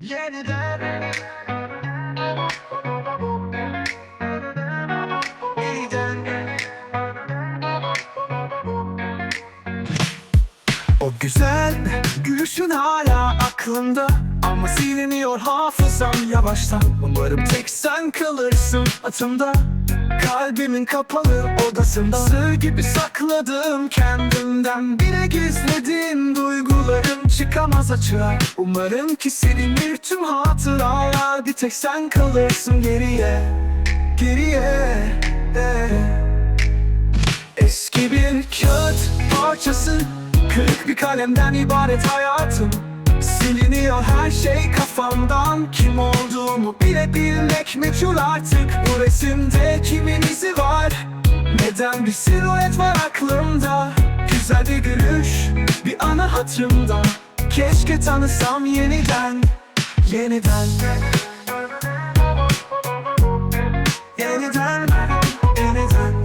Yeniden. O güzel gülüşün hala aklımda. Ama siliniyor hafızam yavaştan Umarım tek sen kalırsın atımda. Kalbimin kapalı odasında. Sır gibi sakladığım kendimden. Bile gizlediğim duygularım çıkamaz açığa. Umarım ki silinir tüm hatıralar Bir tek sen kalırsın geriye. Geriye. Eh. Eski bir kağıt parçası Kırık bir kalemden ibaret hayatım. Siliniyor her şey kafamdan Kim olduğumu bile bilmek meçhul artık. Bu resimde kimin izi var? Neden bir silüet var aklımda? Güzel bir gülüş bir ana hatırımda Keşke tanısam yeniden Yeniden. Yeniden Yeniden.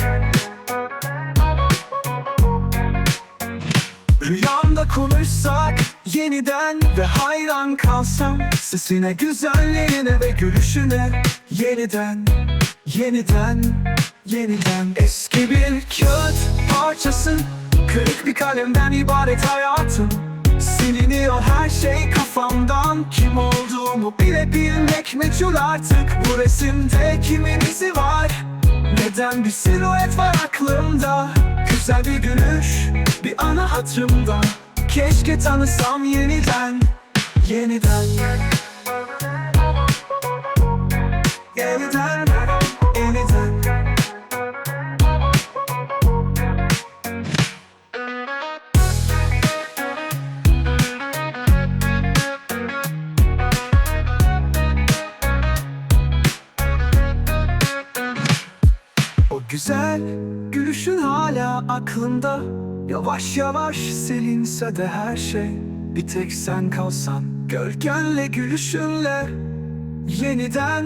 Rüyamda konuşsak yeniden ve hayran kalsam Sesine, güzelliğine ve gülüşüne Yeniden, yeniden, yeniden. Eski bir kağıt parçası Kırık bir kalemden ibaret hayatım Siliniyor her şey kafamdan. Kim olduğumu bile bilmek meçhul artık. Bu resimde kimin izi var? Neden bir silüet var aklımda? Güzel bir gülüş bir ana hatırımda. Keşke tanısam Yeniden Yeniden. Yeniden O güzel gülüşün hala aklımda Yavaş yavaş silinse de her şey. Bir tek sen kalsan Gölgenle gülüşünle Yeniden